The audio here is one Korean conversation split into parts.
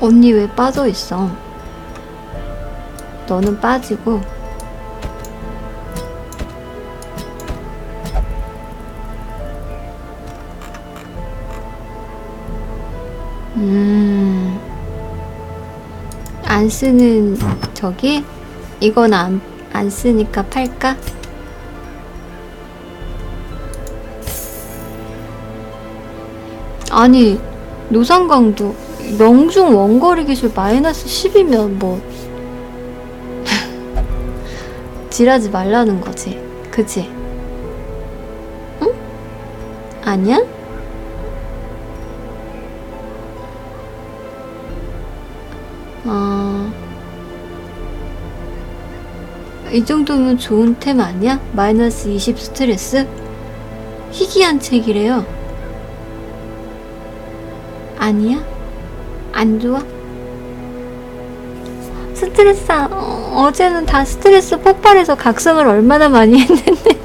언니 왜 빠져 있어? 너는 빠지고 음. 안 쓰는 저기 이건 안, 안 쓰니까 팔까? 아니 노상강도 명중 원거리 기술 마이너스 10이면 뭐 지라지 말라는 거지 그지? 응? 아니야? 어... 이 정도면 좋은 템 아니야? 마이너스 20 스트레스? 희귀한 책이래요. 아니야? 안 좋아? 스트레스, 안- 어, 어제는 다 스트레스 폭발해서 각성을 얼마나 많이 했는데.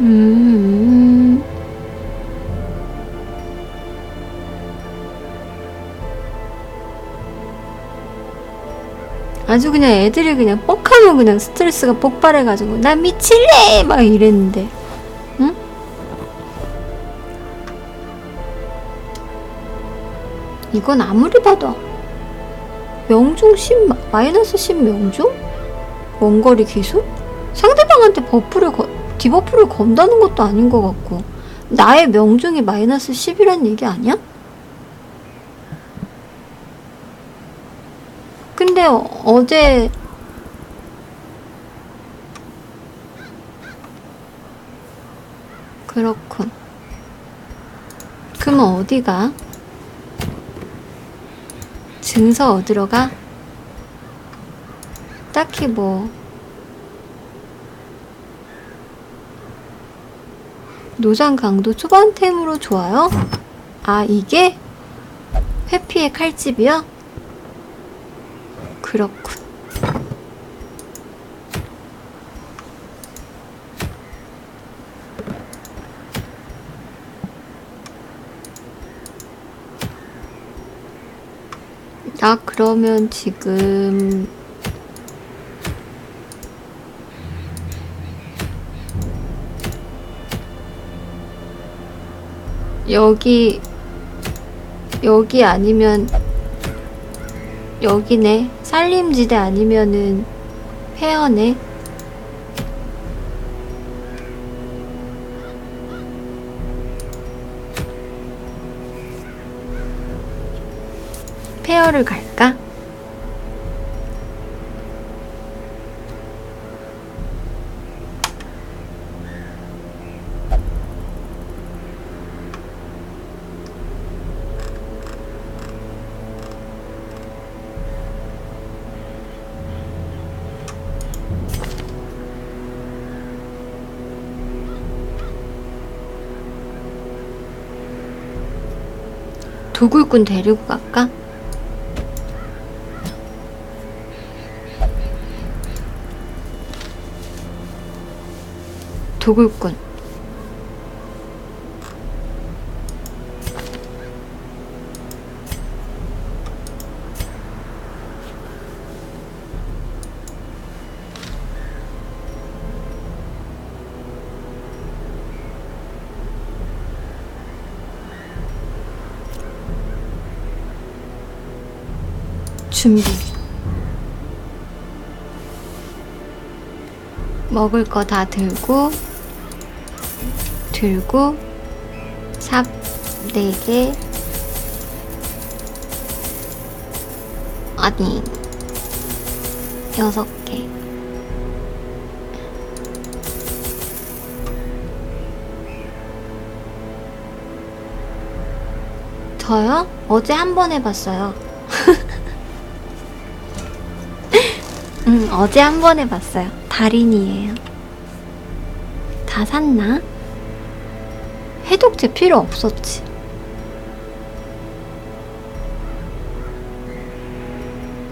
음. 아주 그냥 애들이 그냥 뻑하면 그냥 스트레스가 폭발해가지고 나 미칠래 막 이랬는데 이건 아무리 봐도 명중 10 마- 마이너스 10 명중? 원거리 기술? 상대방한테 버프를 거, 디버프를 건다는 것도 아닌 것 같고 나의 명중이 마이너스 10이란 얘기 아니야? 근데 어, 어제 그렇군. 그럼 어디가? 증서 어디로 가? 딱히 뭐 노장 강도 초반템으로 좋아요? 아 이게 회피의 칼집이요? 그렇군. 나 그러면 지금 여기 여기 아니면 여기네. 산림지대 아니면은 페어네. 페어를 갈까? 도굴꾼 데리고 갈 도굴꾼 준비. 먹을 거 다 들고 들고 삽 4개 아니 6개 저요? 어제 한 번 해봤어요 응, 어제 한 번 해봤어요. 달인이에요. 다 샀나? 해독제 필요 없었지.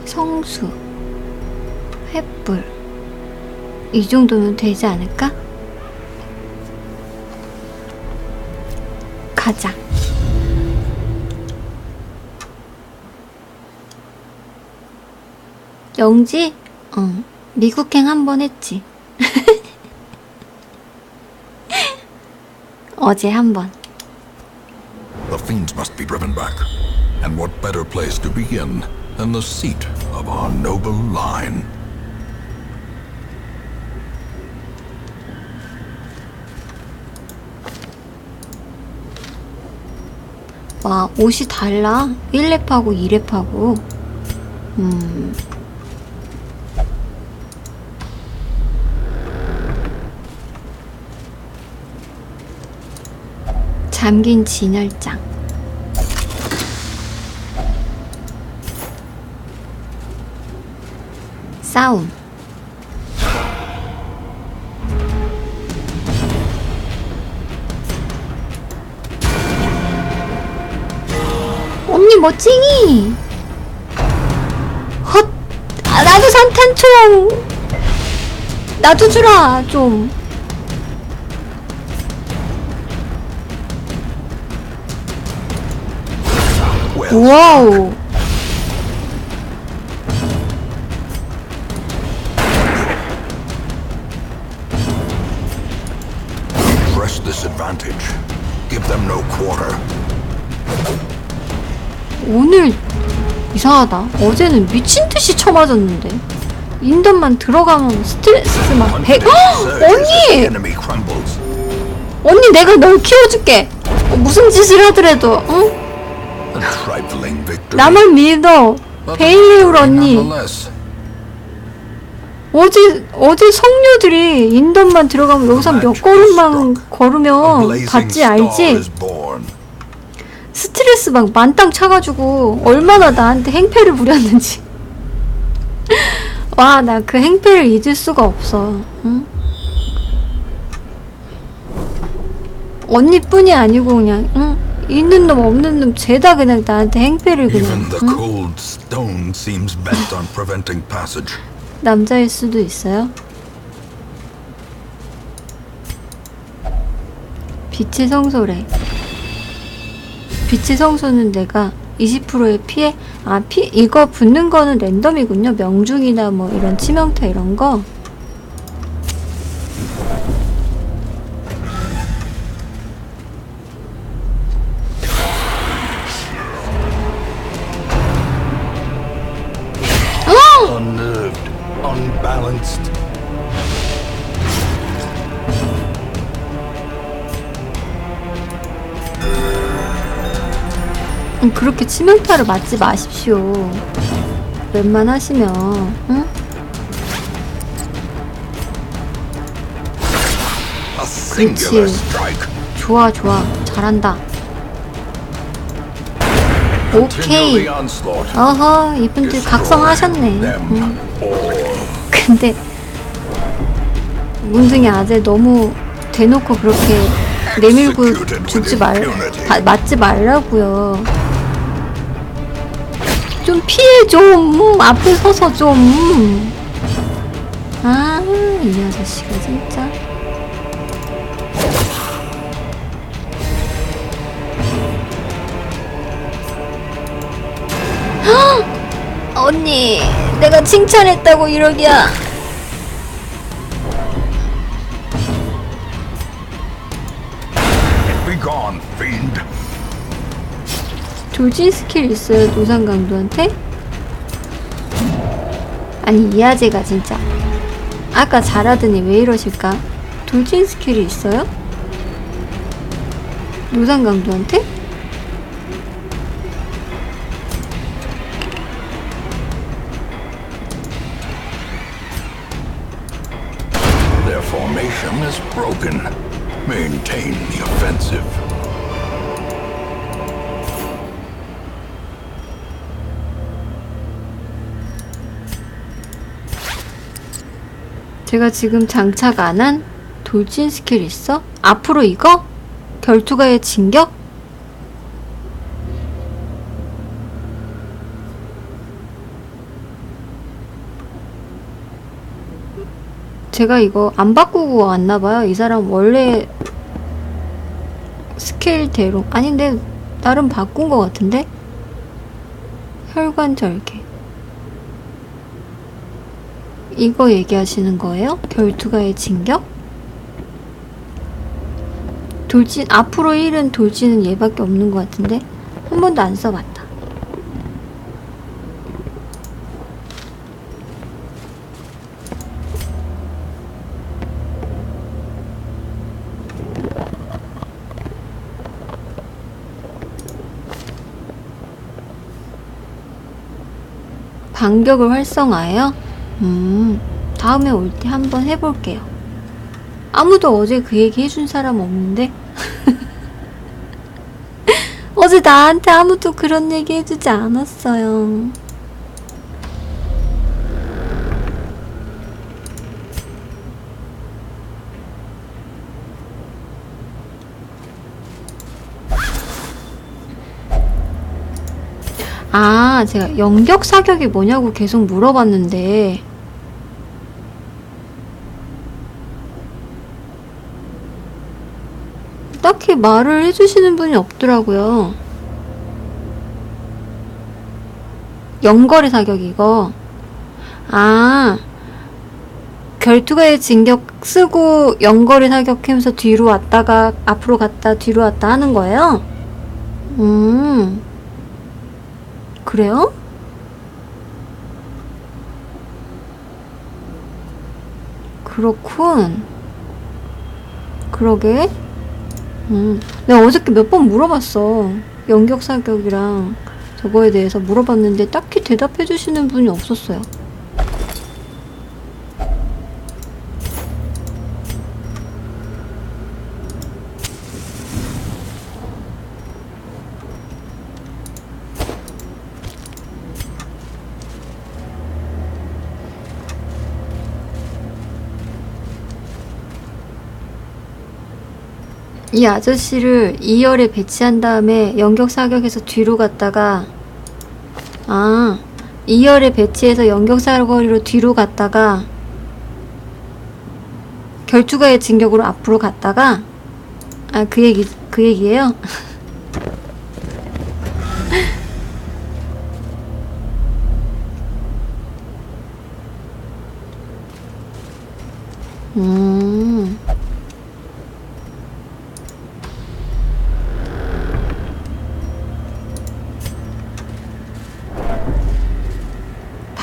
성수, 횃불. 이 정도면 되지 않을까? 가자. 영지? 응. 미국행 한 번 했지. 어제 한 번. The fiends must be driven back. And what better place to begin than the seat of our noble line? 와, 옷이 달라. 1렙하고 2렙하고. 음. 잠긴 진열장. 싸움. 언니 멋쟁이. 헛. 아, 나도 산탄총. 나도 주라 좀. 와우. press this advantage. Give them no quarter. 오늘 이상하다. 어제는 미친 듯이 쳐맞았는데. 인던만 들어가면 스트레스 막 배. 헉! Surges as the 언니! enemy crumbles. 언니 내가 널 키워줄게. 어, 무슨 짓을 하더라도, 응? 나만 믿어. 베일리울 언니. 어제 어제 성녀들이 인던만 들어가면 여기서 몇 걸음만 걸으면 받지 알지? 스트레스 막 만땅 차가지고 얼마나 나한테 행패를 부렸는지. 와, 나 그 행패를 잊을 수가 없어. 응? 언니뿐이 아니고 그냥 응? 있는 놈 없는 놈 죄다 그냥 나한테 행패를 그냥 Even the 응? cold stone seems bent on preventing passage. 남자일 수도 있어요. 빛의 성소래. 빛의 성소는 내가 20%의 피해, 아, 피, 이거 붙는 거는 랜덤이군요. 명중이나 뭐 이런 치명타 이런 거. 치명타를 맞지 마십시오. 웬만하시면, 응? 그렇지. 좋아, 좋아. 잘한다. 오케이. 어허, 이분들 각성하셨네. 응. all. 근데 문둥이 아재 너무 대놓고 그렇게 내밀고 죽지 말 바- 맞지 말라고요. 좀 피해 좀 음, 앞에 서서 좀. 음. 아, 이 아저씨가 진짜. 헉! 언니, 내가 칭찬했다고 이러기야. 돌진 스킬 있어요 노상 강도한테? 아니 이 아재가 진짜 아까 잘하더니 왜 이러실까? 돌진 스킬이 있어요? 노상 강도한테? 제가 지금 장착 안 한 돌진 스킬 있어? 앞으로 이거? 결투가의 진격? 제가 이거 안 바꾸고 왔나봐요. 이 사람 원래 스케일대로 아닌데 나름 바꾼 것 같은데 혈관 절개 이거 얘기하시는 거예요? 결투가의 진격? 돌진 앞으로 1은 돌진은 얘밖에 없는 것 같은데 한 번도 안 써봤다. 반격을 활성화해요? 음, 다음에 올 때 한번 해볼게요. 아무도 어제 그 얘기 해준 사람 없는데? 어제 나한테 아무도 그런 얘기 해주지 않았어요. 아, 제가 연격 사격이 뭐냐고 계속 물어봤는데, 딱히 말을 해주시는 분이 없더라고요. 연거리 사격 이거. 아, 결투가의 진격 쓰고 연거리 사격하면서 뒤로 왔다가 앞으로 갔다 뒤로 왔다 하는 거예요? 음. 그래요? 그렇군. 그러게. 음, 내가 어저께 몇 번 물어봤어. 연격 사격이랑 저거에 대해서 물어봤는데 딱히 대답해 주시는 분이 없었어요. 이 아저씨를 2열에 배치한 다음에 연격 사격해서 뒤로 갔다가 아 2열에 배치해서 연격 사거리로 뒤로 갔다가 결투가의 진격으로 앞으로 갔다가 아 그 얘기 그 얘기예요.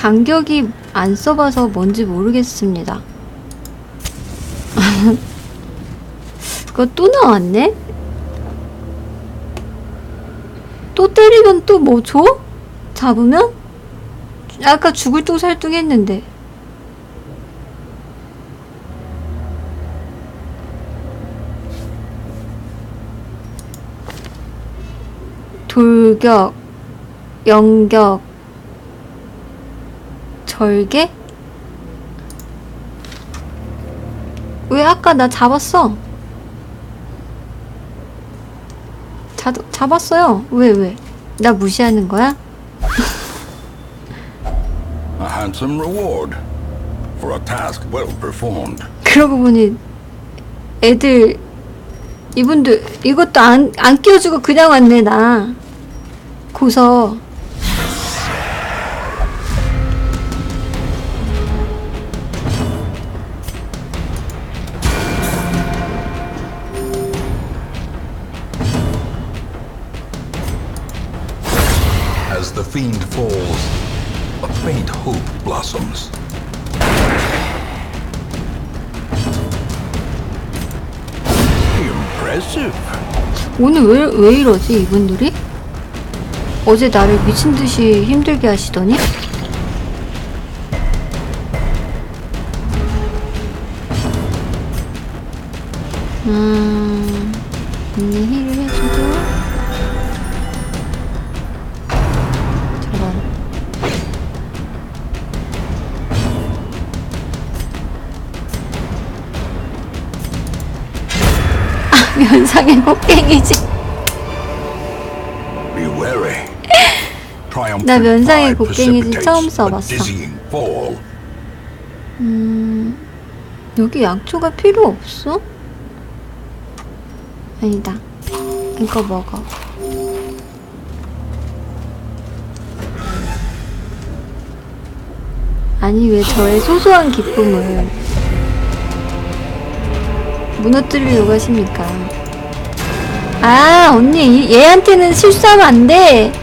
반격이 안 써봐서 뭔지 모르겠습니다. 그거 또 나왔네? 또 때리면 또 뭐 줘? 잡으면? 아까 죽을 똥 살똥 했는데. 돌격, 연격, 절개? 왜 아까 나 잡았어? 자, 잡았어요. 왜, 왜? 나 무시하는 거야? A handsome reward for a task well performed. 그러고 보니 애들 이분들 이것도 안, 안 끼워주고 그냥 왔네 나 고서 오늘 왜, 왜 이러지 이분들이? 어제 나를 미친듯이 힘들게 하시더니? 음... 언니 힐을 해주고 wary. Triumphant 나 면상의 곡괭이지 처음 써봤어. 음, 여기 약초가 필요 없어? 아니다. 이거 먹어. 아니 왜 저의 소소한 기쁨을 무너뜨리려고 하십니까? 아 언니 이- 얘한테는 실수하면 안 돼.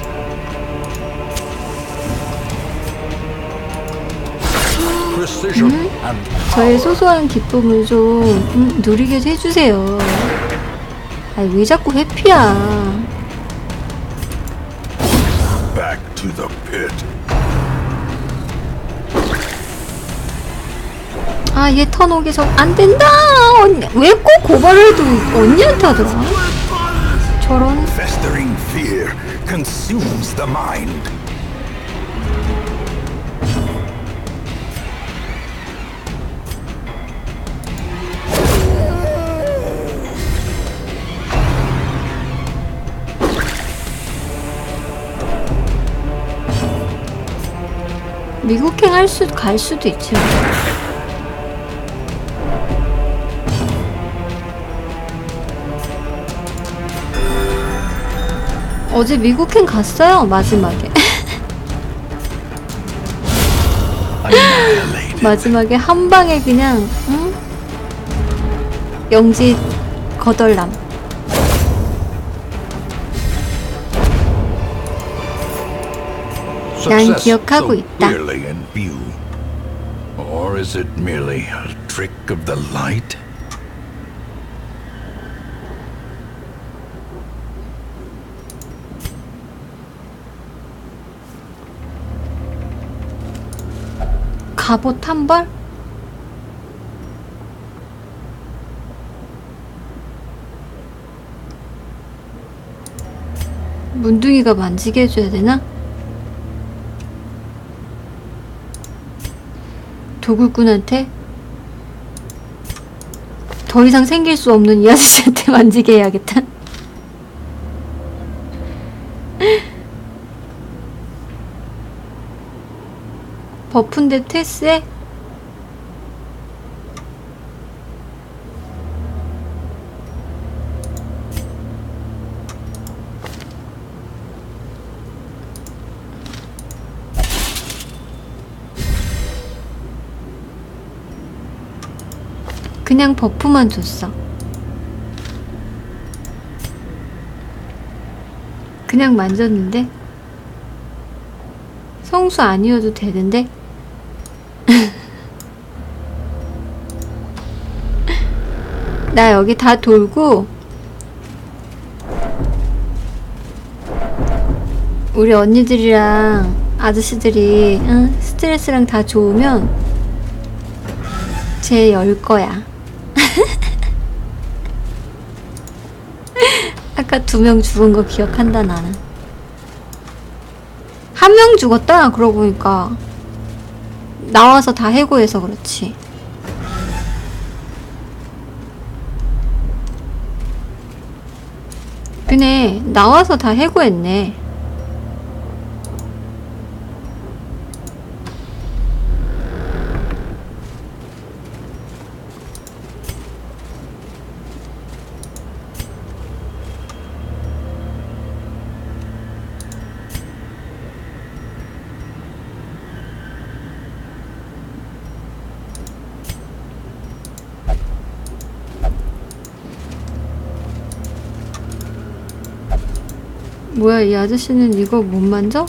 Precision and 저의 소소한 기쁨을 좀 음, 누리게 해주세요. 아니 왜 자꾸 회피야? back to the pit. 아얘 턴 오기 전 안 된다. 언니 왜 꼭 고발을 해도 언니한테 하더라? 저런 Festering fear consumes the mind. 미국행 할 수, 갈 수도 있지. 어제 미국행 갔어요, 마지막에. 마지막에 한 방에 그냥, 응? 영지 거덜남. Success 기억하고 있다. Or is it merely a trick of the light? 갑옷 한 벌? 문둥이가 만지게 해줘야 되나? 도굴꾼한테? 더 이상 생길 수 없는 이 아저씨한테 만지게 해야겠다. 버프인데 테스에? 그냥 버프만 줬어. 그냥 만졌는데? 성수 아니어도 되는데? 나 여기 다 돌고 우리 언니들이랑 아저씨들이 응? 스트레스랑 다 좋으면 쟤열 거야. 아까 두 명 죽은 거 기억한다 나는. 한 명 죽었다 그러고 보니까 나와서 다 해고해서 그렇지. 그네 나와서 다 해고했네. 뭐야 이 아저씨는 이거 못 만져?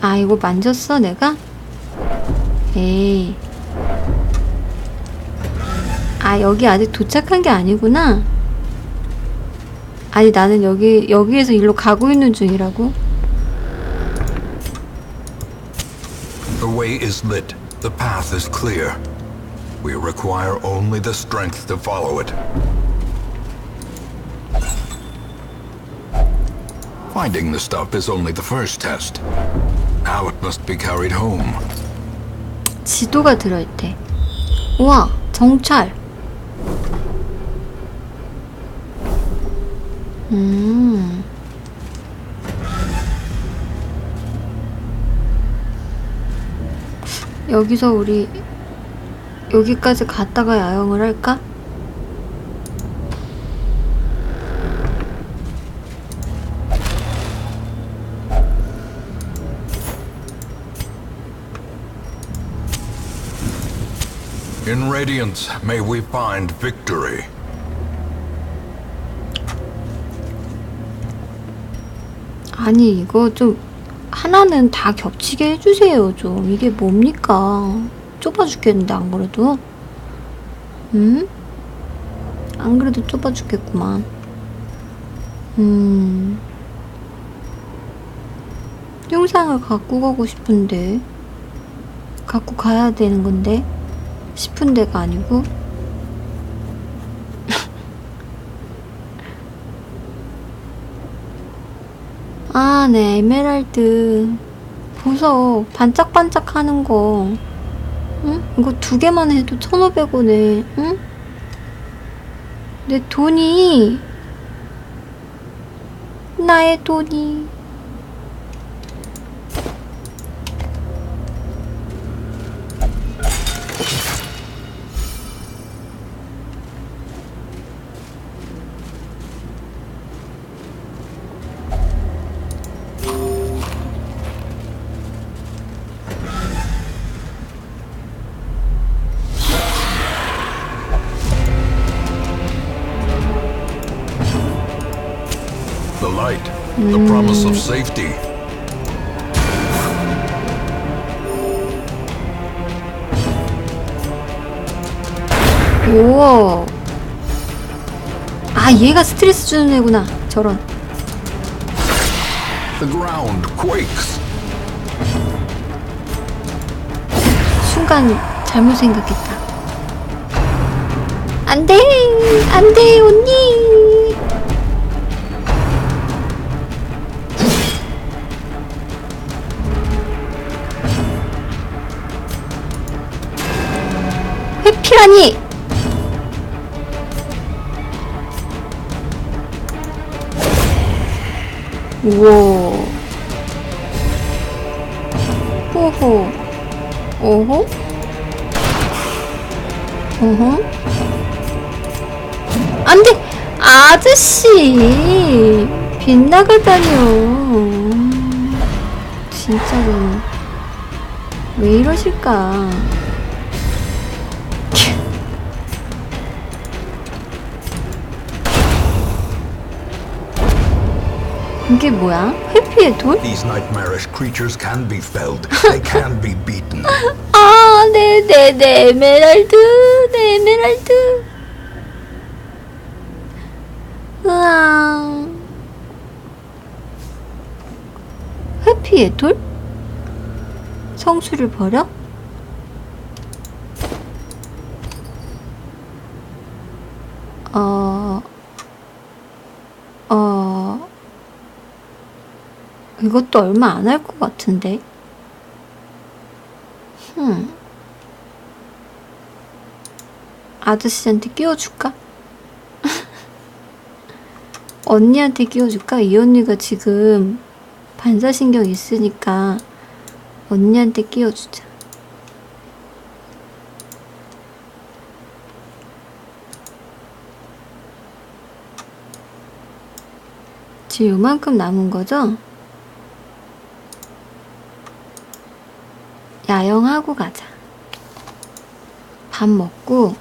아 이거 만졌어 내가? 에이 아 여기 아직 도착한 게 아니구나 아니 나는 여기 여기에서 일로 가고 있는 중이라고 The way is lit. The path is clear. We require only the strength to follow it. Finding the stuff is only the first test. Now it must be carried home. 지도가 들어있대 우와 정찰 음 여기서 우리 여기까지 갔다가 야영을 할까? In Radiance, may we find victory. 아니 이거 좀 하나는 다 겹치게 해주세요 좀. 이게 뭡니까? 좁아 죽겠는데 안 그래도? 음? 안 그래도 좁아 죽겠구만. 음. 영상을 갖고 가고 싶은데. 갖고 가야 되는 건데 싶은 데가 아니고 아, 네, 에메랄드. 보석, 반짝반짝 하는 거. 응? 이거 두 개만 해도 1,500원에, 응? 내 돈이. 나의 돈이. Promise of safety. 우와. 아, 얘가 스트레스 주는 애구나. 저런. The ground quakes. 순간 잘못 생각했다. 안 돼! 안 돼, 언니! 회피라니! 우와. 호호. 오호? 어허? 안 돼! 아저씨! 빗나가다녀. 진짜로. 왜 이러실까? 이게 뭐야? 회피의 돌? These nightmarish creatures can be felled. They can be beaten. 아, 네, 네, 네, 에메랄드, 네, 에메랄드. 으아. 회피의 돌? 성수를 버려? 어, 어, 이것도 얼마 안 할 것 같은데. 흠. 아저씨한테 끼워줄까? 언니한테 끼워줄까? 이 언니가 지금 반사신경 있으니까 언니한테 끼워주자. 지금 요만큼 남은 거죠? 야영하고 가자. 밥 먹고